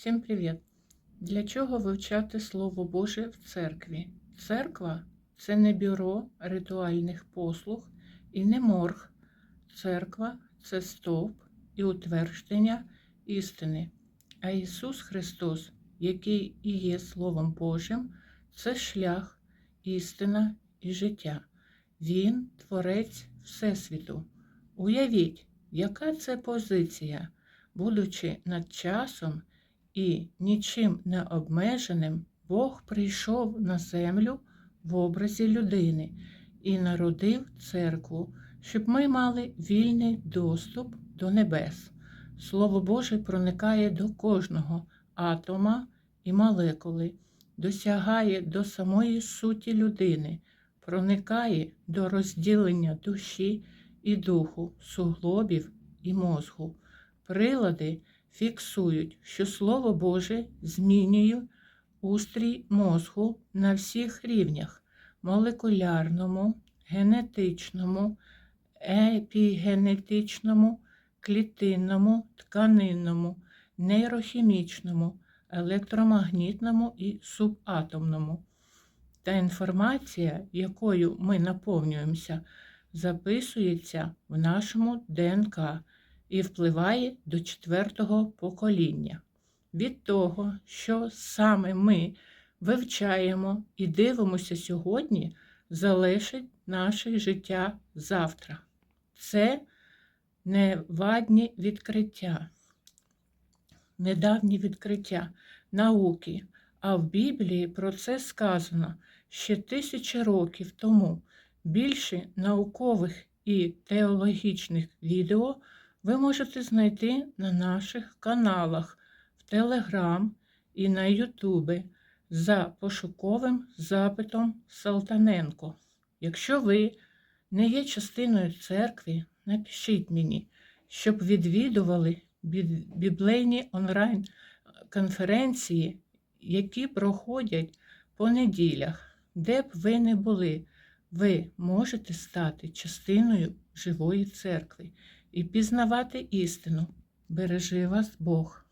Всім привіт! Для чого вивчати Слово Боже в церкві? Церква це не бюро ритуальних послуг і не морг. Церква це стовп і утвердження істини. А Ісус Христос, який і є Словом Божим, це шлях, істина і життя. Він творець Всесвіту. Уявіть, яка це позиція, будучи над часом і нічим не обмеженим, Бог прийшов на землю в образі людини і народив церкву, щоб ми мали вільний доступ до небес. Слово Боже проникає до кожного атома і молекули, досягає до самої суті людини, проникає до розділення душі і духу, суглобів і мозку. Прилади фіксують, що Слово Боже змінює устрій мозку на всіх рівнях молекулярному, генетичному, епігенетичному, клітинному, тканинному, нейрохімічному, електромагнітному і субатомному. Та інформація, якою ми наповнюємося, записується в нашому ДНК і впливає до четвертого покоління. Від того, що саме ми вивчаємо і дивимося сьогодні, залежить наше життя завтра. Це невадні відкриття, недавні відкриття науки. А в Біблії про це сказано ще тисячі років тому. Більше наукових і теологічних відео ви можете знайти на наших каналах в Телеграм і на Ютубі за пошуковим запитом Салтаненко. Якщо ви не є частиною церкви, напишіть мені, щоб відвідували біблейні онлайн-конференції, які проходять по неділях, де б ви не були, ви можете стати частиною живої церкви і пізнавати істину. Бережи вас Бог.